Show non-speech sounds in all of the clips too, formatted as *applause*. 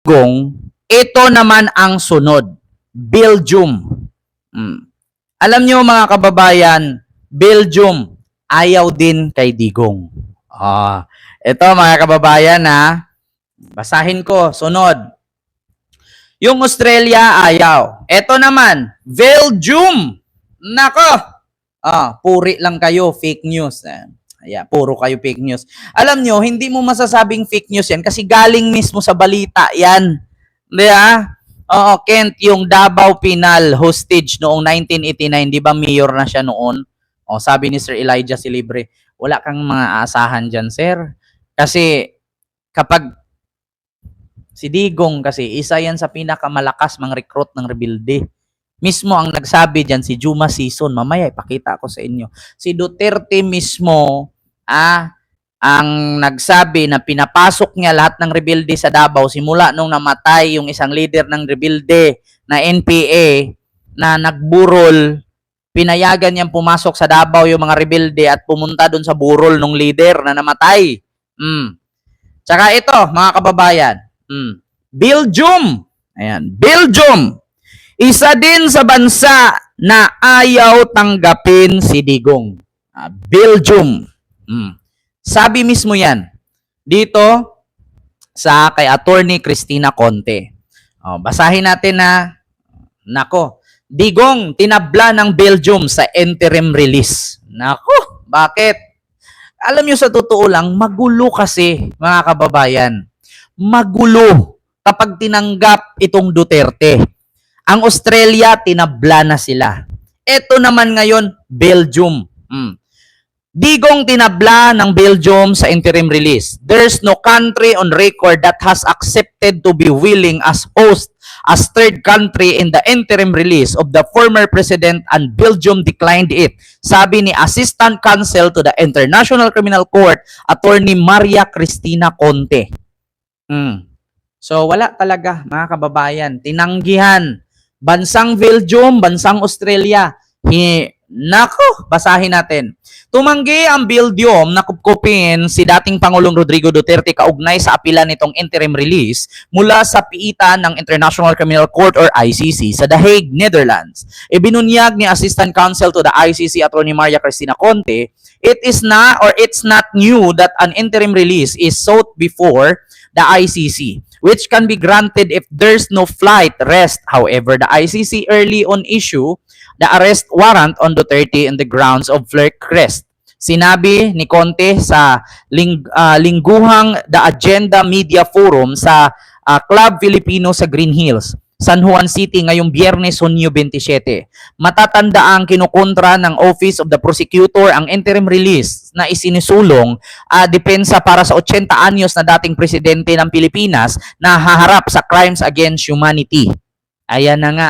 Gong, ito naman ang sunod. Belgium. Mm. Alam nyo mga kababayan, Belgium, ayaw din kay Digong. Ah, ito mga kababayan ha, basahin ko, sunod. Yung Australia, ayaw. Ito naman, Belgium. Nako, ah, puri lang kayo, fake news. Eh, Ayan, puro kayo fake news. Alam nyo, hindi mo masasabing fake news yan kasi galing mismo sa balita yan. Di ba? Oo, Kent, yung Davao Penal hostage noong 1989, di ba mayor na siya noon? O, sabi ni Sir Elijah Silibre, wala kang mga asahan dyan, sir. Kasi kapag si Digong kasi, isa yan sa pinakamalakas mga recruit ng rebelde. Mismo ang nagsabi dyan, si Juma Season, mamaya ipakita ko sa inyo. Si Duterte mismo, ah, ang nagsabi na pinapasok niya lahat ng rebelde sa Davao simula nung namatay yung isang leader ng rebelde na NPA na nagburol, pinayagan niyang pumasok sa Davao yung mga rebelde at pumunta doon sa burol ng leader na namatay. Mm. Tsaka ito, mga kababayan, mm. Belgium. Ayan, Belgium. Isa din sa bansa na ayaw tanggapin si Digong. Ah, Belgium. Mm. Sabi mismo yan dito sa kay attorney Christina Conte. Oh, basahin natin na nako, Digong tinabla ng Belgium sa interim release. Nako, bakit? Alam niyo sa totoo lang, magulo kasi mga kababayan. Magulo kapag tinanggap itong Duterte. Ang Australia, tinabla na sila. Ito naman ngayon, Belgium. Mm. Digong tinabla ng Belgium sa interim release. There's no country on record that has accepted to be willing as host as third country in the interim release of the former president and Belgium declined it. Sabi ni Assistant Counsel to the International Criminal Court, Attorney Maria Cristina Conte. Mm. So wala talaga mga kababayan, tinanggihan bansang Belgium, bansang Australia. Hi, nako, basahin natin. Tumanggi ang Belgium na kupkupin si dating Pangulong Rodrigo Duterte kaugnay sa apila nitong interim release mula sa piitan ng International Criminal Court or ICC sa The Hague, Netherlands. Ibinunyag ni Assistant Counsel to the ICC Attorney Maria Cristina Conte, it is not or it's not new that an interim release is sought before the ICC, which can be granted if there's no flight rest. However, the ICC early on issue the arrest warrant on Duterte in the grounds of Fleur Crest. Sinabi ni Conte sa ling, ah, lingguhang The Agenda Media Forum sa ah, Club Filipino sa Green Hills, San Juan City ngayong Biyernes, Hunyo 27. Matatanda ang kinukontra ng Office of the Prosecutor ang interim release na isinisulong ah, depensa para sa 80 anyos na dating presidente ng Pilipinas na haharap sa crimes against humanity. Ayan na nga,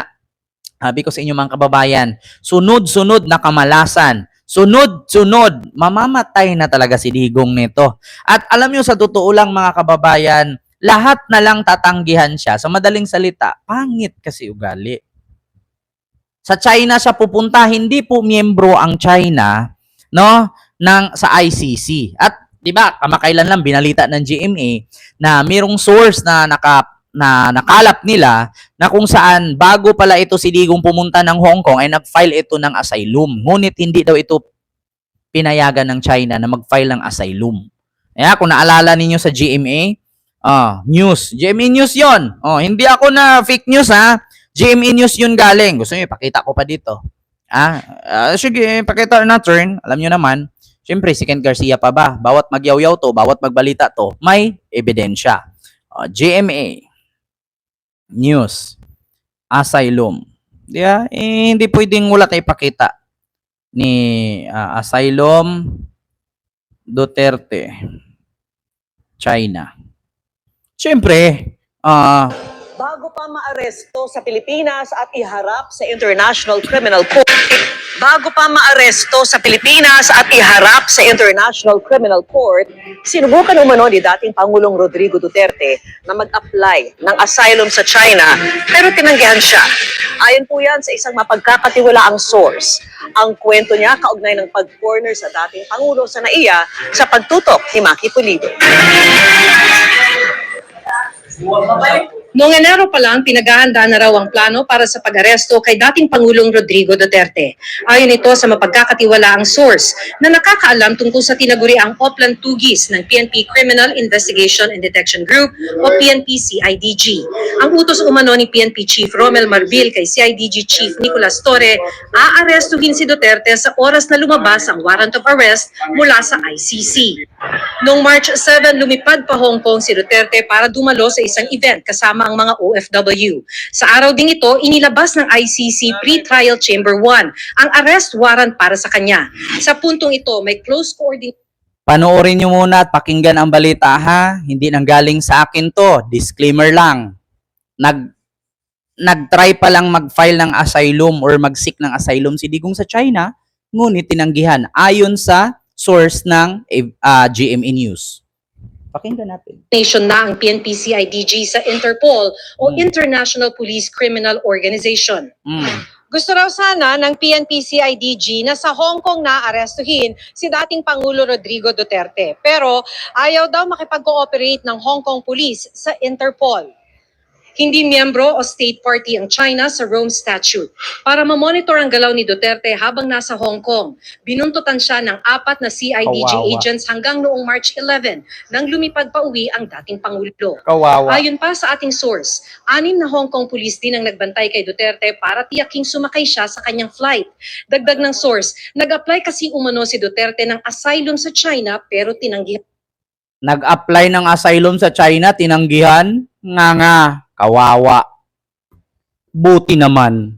sabi ko sa inyo mga kababayan, sunod-sunod na kamalasan. Sunod-sunod, mamamatay na talaga si Digong nito. At alam nyo sa totoo lang mga kababayan, lahat na lang tatanggihan siya. Sa madaling salita, pangit kasi ugali. Sa China siya pupunta, hindi po miyembro ang China no ng sa ICC. At 'di ba, kamakailan lang binalita ng GMA na mayroong source na naka na nakalap nila na kung saan bago pala ito si Digong pumunta ng Hong Kong ay nag-file ito ng asylum. Ngunit hindi daw ito pinayagan ng China na mag-file ng asylum. Kaya kung naalala ninyo sa GMA, ah, news. GMA news 'yon. Oh, hindi ako na fake news ha. GMA news 'yun galing. Gusto niyo ipakita ko pa dito. Ah, ah, sige, pakita na turn. Alam niyo naman, Siyempre, si Ken Garcia pa ba? Bawat magyaw-yaw to, bawat magbalita to, may ebidensya. Ah, GMA news, asylum. Yeah, eh, hindi pwedeng wala tayo ipakita ni ah, asylum Duterte China. Siyempre, ah bago pa maaresto sa Pilipinas at iharap sa International Criminal Court. Bago pa maaresto sa Pilipinas at iharap sa International Criminal Court, sinubukan umano ni dating Pangulong Rodrigo Duterte na mag-apply ng asylum sa China pero tinanggihan siya. Ayon po yan sa isang mapagkakatiwalaang source. Ang kwento niya kaugnay ng pag-corner sa dating Pangulo sa NAIA sa pagtutok ni Maki Pulido. What? Noong Enero pa lang, pinaghahanda na raw ang plano para sa pag-aresto kay dating Pangulong Rodrigo Duterte. Ayon ito sa mapagkakatiwalaang source na nakakaalam tungkol sa tinaguriang Oplan Tugis ng PNP Criminal Investigation and Detection Group o PNP-CIDG. Ang utos umano ni PNP Chief Romel Marbil kay CIDG Chief Nicolas Torre, aarestuhin si Duterte sa oras na lumabas ang warrant of arrest mula sa ICC. Noong March 7, lumipad pa Hong Kong si Duterte para dumalo sa isang event kasama ang mga OFW. Sa araw ding ito, inilabas ng ICC Pre-Trial Chamber 1 ang arrest warrant para sa kanya. Sa puntong ito, may close coordination Panoorin nyo muna at pakinggan ang balita ha. Hindi nang galing sa akin to. Disclaimer lang. Nag nag-try pa lang mag-file ng asylum or mag-seek ng asylum si Digong sa China, ngunit tinanggihan ayon sa source ng ah, GMA News. Pakinggan natin. na ang PNP-CIDG sa Interpol o Hmm. International Police Criminal Organization. Mm. Gusto raw sana ng PNP-CIDG na sa Hong Kong na arestuhin si dating Pangulo Rodrigo Duterte. Pero ayaw daw makipag-cooperate ng Hong Kong Police sa Interpol. Hindi miyembro o state party ang China sa Rome Statute. Para mamonitor ang galaw ni Duterte habang nasa Hong Kong, binuntutan siya ng apat na CIDG Kawawa. agents hanggang noong March 11 nang lumipad pa uwi ang dating Pangulo. Kawawa. Ayon pa sa ating source, anim na Hong Kong police din ang nagbantay kay Duterte para tiyaking sumakay siya sa kanyang flight. Dagdag ng source, nag-apply kasi umano si Duterte ng asylum sa China pero tinanggihan Nag-apply ng asylum sa China, tinanggihan. Nga nga, kawawa. Buti naman.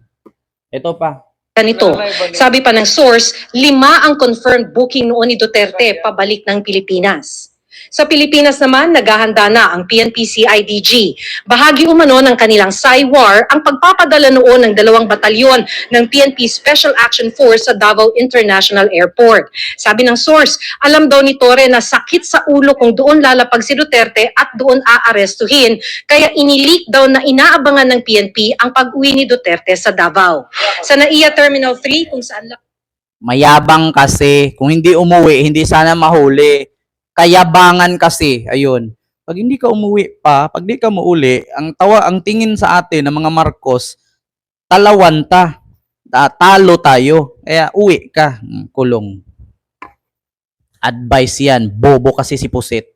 Ito pa. ito. Sabi pa ng source, lima ang confirmed booking noon ni Duterte pabalik ng Pilipinas. Sa Pilipinas naman, naghahanda na ang PNP-CIDG. Bahagi umano ng kanilang SAIWAR ang pagpapadala noon ng dalawang batalyon ng PNP Special Action Force sa Davao International Airport. Sabi ng source, alam daw ni Torre na sakit sa ulo kung doon lalapag si Duterte at doon aarestuhin, kaya inilik daw na inaabangan ng PNP ang pag-uwi ni Duterte sa Davao. Sa NAIA Terminal 3, kung saan Mayabang kasi. Kung hindi umuwi, hindi sana mahuli. Kayabangan kasi. Ayun. Pag hindi ka umuwi pa, pag di ka muuli, ang tawa, ang tingin sa atin ng mga Marcos, talawan ta. Ta- Talo tayo. Kaya uwi ka. Mm, Kulong. Advice yan. Bobo kasi si Pusit.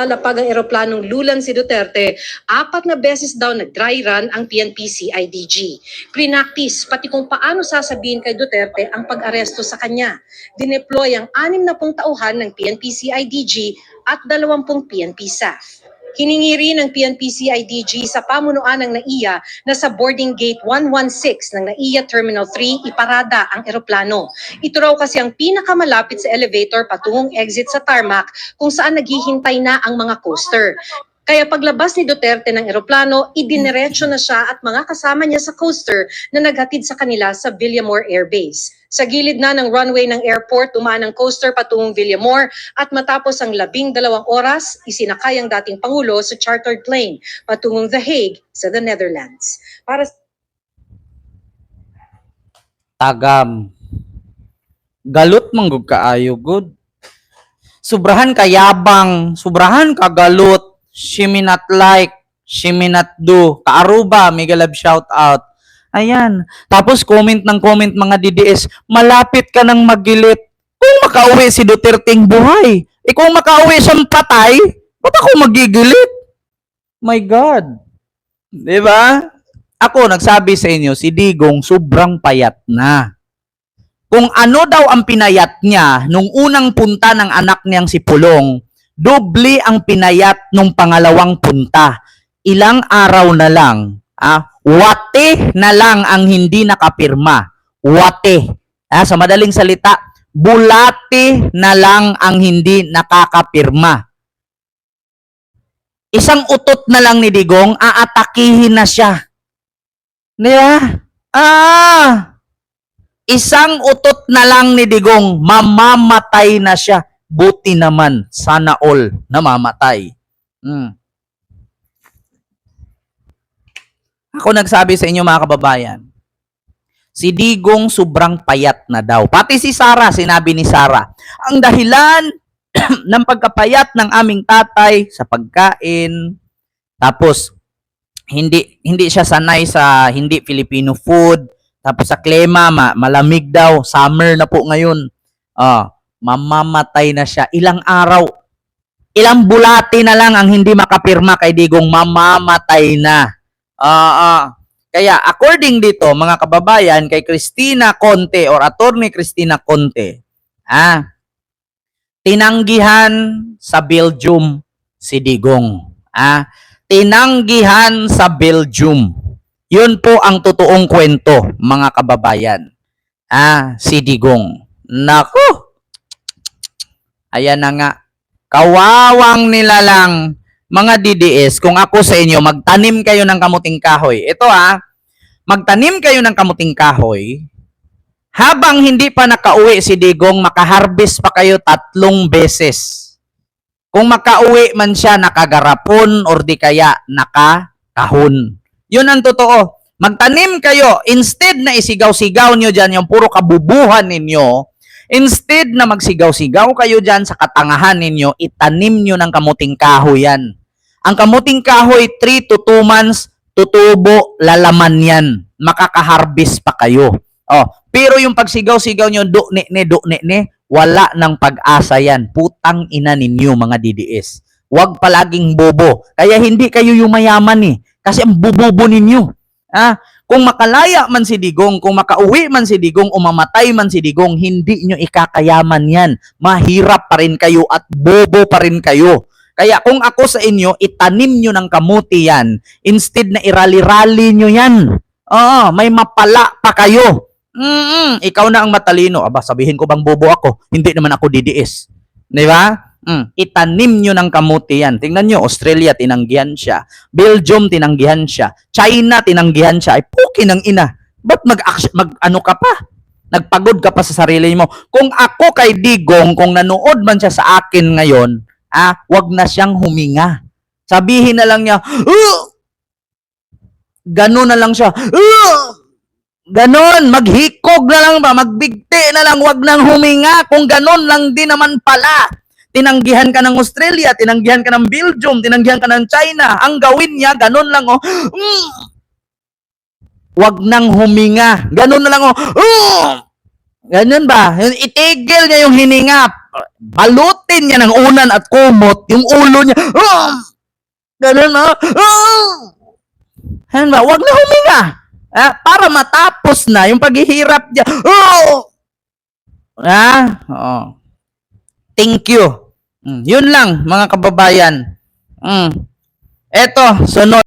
Lalapag ang eroplanong lulan si Duterte, apat na beses daw nag-dry run ang PNP-CIDG. Prinactice pati kung paano sasabihin kay Duterte ang pag-aresto sa kanya. Dineploy ang anim na pong tauhan ng PNP-CIDG at dalawampung PNP staff. Hiningi rin ng PNP-CIDG sa pamunuan ng NAIA na sa boarding gate 116 ng NAIA Terminal 3 iparada ang eroplano. Ito raw kasi ang pinakamalapit sa elevator patungong exit sa tarmac kung saan naghihintay na ang mga coaster. Kaya paglabas ni Duterte ng eroplano, idiniretso na siya at mga kasama niya sa coaster na naghatid sa kanila sa Villamore Air Base. Sa gilid na ng runway ng airport, dumaan ang coaster patungong Villamore at matapos ang labing dalawang oras, isinakay ang dating Pangulo sa chartered plane patungong The Hague sa the Netherlands. Para Tagam. Galot manggug kaayo good. Subrahan kayabang, subrahan kagalot. She may not like, she may not do. Kaaruba, mega love shout out. Ayan. Tapos comment ng comment mga DDS, malapit ka nang magilit. Kung makauwi si Duterte'ng buhay, eh kung makauwi siyang patay, ba't ako magigilit? My God. 'Di ba? Ako nagsabi sa inyo, si Digong sobrang payat na. Kung ano daw ang pinayat niya nung unang punta ng anak niyang si Pulong, doble ang pinayat nung pangalawang punta. Ilang araw na lang, ah, wate na lang ang hindi nakapirma. Wate. Ah, sa madaling salita, bulate na lang ang hindi nakakapirma. Isang utot na lang ni Digong, aatakihin na siya. Diba? Ah! Isang utot na lang ni Digong, mamamatay na siya. Buti naman, sana all namamatay. Hmm. Ako nagsabi sa inyo mga kababayan, si Digong sobrang payat na daw. Pati si Sara, sinabi ni Sara, ang dahilan *clears throat* ng pagkapayat ng aming tatay sa pagkain, Tapos hindi hindi siya sanay sa hindi Filipino food. Tapos sa klima, ma- malamig daw, summer na po ngayon. Ah, mamamatay na siya. Ilang araw, ilang bulati na lang ang hindi makapirma kay Digong mamamatay na. Ah, ah. Kaya according dito, mga kababayan, kay Christina Conte or attorney Christina Conte, ah, tinanggihan sa Belgium si Digong. Ah, tinanggihan sa Belgium. Yun po ang totoong kwento, mga kababayan. Ah, si Digong. Nako. Ayan na nga. Kawawang nila lang mga DDS, kung ako sa inyo, magtanim kayo ng kamuting kahoy. Ito ah, magtanim kayo ng kamuting kahoy, habang hindi pa nakauwi si Digong, makaharvest pa kayo tatlong beses. Kung makauwi man siya nakagarapon or di kaya nakakahon. Yun ang totoo. Magtanim kayo, instead na isigaw-sigaw nyo dyan yung puro kabubuhan ninyo, instead na magsigaw-sigaw kayo dyan sa katangahan ninyo, itanim nyo ng kamuting kahoy yan. Ang kamuting kahoy, 3 to 2 months, tutubo, lalaman yan. Makakaharvest pa kayo. Oh, pero yung pagsigaw-sigaw nyo, do ne ne do ne ne, wala ng pag-asa yan. Putang ina ninyo mga DDS. Huwag palaging bobo. Kaya hindi kayo yung mayaman eh. Kasi ang bubobo ninyo. Ah, kung makalaya man si Digong, kung makauwi man si Digong, o mamatay man si Digong, hindi nyo ikakayaman yan. Mahirap pa rin kayo at bobo pa rin kayo. Kaya kung ako sa inyo, itanim nyo ng kamuti yan. Instead na irali-rali nyo yan. Oo, may mapala pa kayo. Mm ikaw na ang matalino. Aba, sabihin ko bang bobo ako? Hindi naman ako DDS. Di ba? Mm, itanim nyo ng kamuti yan. Tingnan nyo, Australia, tinanggihan siya. Belgium, tinanggihan siya. China, tinanggihan siya. Ay, puki ng ina. Ba't mag, mag ano ka pa? Nagpagod ka pa sa sarili mo. Kung ako kay Digong, kung nanood man siya sa akin ngayon, ah, wag na siyang huminga. Sabihin na lang niya, "Ugh!" Ganon na lang siya. "Ugh!" Ganon, maghikog na lang ba, magbigti na lang, wag nang huminga. Kung ganon lang din naman pala. Tinanggihan ka ng Australia, tinanggihan ka ng Belgium, tinanggihan ka ng China. Ang gawin niya, ganon lang oh. Mm. Wag nang huminga. Ganon na lang oh. Mm. Ganon ba? Itigil niya yung hininga. Balutin niya ng unan at kumot yung ulo niya. Mm. Ganon oh. Mm. Ano ba? Wag na huminga. Ah, para matapos na yung paghihirap niya. Oh! Ah, oh. Thank you. Mm, yun lang, mga kababayan. Mm. Eto, sunod.